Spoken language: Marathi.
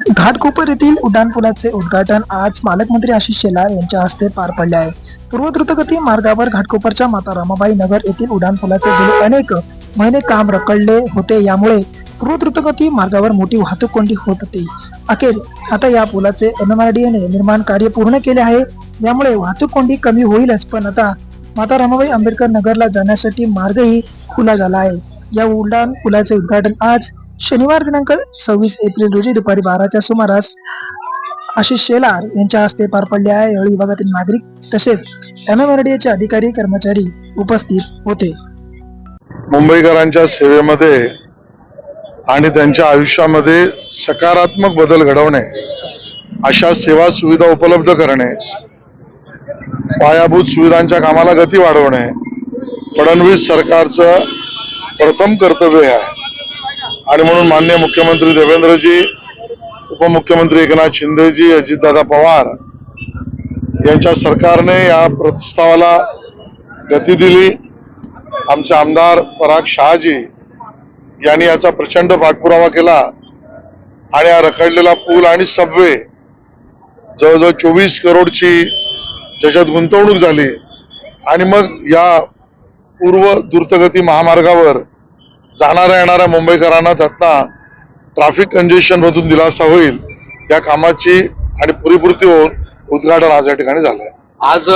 घाटकोपर येथील उड्डाणपुलाचे उद्घाटन आज पालकमंत्री आशिष शेलार यांच्या हस्ते पार पडले आहे. पूर्व द्रुतगती मार्गावर घाटकोपरच्या माता रमाबाई नगर येथील उड्डाणपुलाचे गेले अनेक महिने काम रखडले होते. यामुळे पूर्व द्रुतगती मार्गावर मोठी वाहतूक कोंडी होत होती. अखेर आता या पुलाचे एनएमआरडीएने निर्माण कार्य पूर्ण केले आहे. यामुळे वाहतूक कोंडी कमी होईलच पण आता माता रमाबाई आंबेडकर नगरला जाण्यासाठी मार्गही खुला झाला आहे. या उड्डाण पुलाचे उद्घाटन आज शनिवार दिनांक सव्वीस एप्रिल रोजी दुपारी बाराच्या सुमारास आशिष शेलार यांच्या हस्ते पार पडले आहे. यावेळी विभागातील नागरिक तसेच एमएमआरडीएचे अधिकारी कर्मचारी उपस्थित होते. मुंबईकरांच्या सेवेमध्ये आणि त्यांच्या आयुष्यामध्ये सकारात्मक बदल घडवणे अशा सेवा सुविधा उपलब्ध करणे पायाभूत सुविधांच्या कामाला गती वाढवणे फडणवीस सरकारचं प्रथम कर्तव्य आहे. आणि म्हणून मान्य मुख्यमंत्री देवेंद्रजी उपमुख्यमंत्री एकनाथ शिंदेजी अजितदादा पवार यांच्या सरकारने या प्रस्तावाला गती दिली. आमचे आमदार पराग शहाजी यांनी याचा प्रचंड पाठपुरावा केला. आणि हा रखडलेला पूल आणि सबवे जवळजवळ चोवीस करोडची ज्याच्यात गुंतवणूक झाली. आणि मग या पूर्व द्रुतगती महामार्गावर जाणाऱ्या येणाऱ्या मुंबईकरांना त्यातला ट्रॅफिक कंजेशन मधून दिलासा होईल या कामाची आणि पुरीपूर्ती होऊन उद्घाटन आज या ठिकाणी झालंय. आज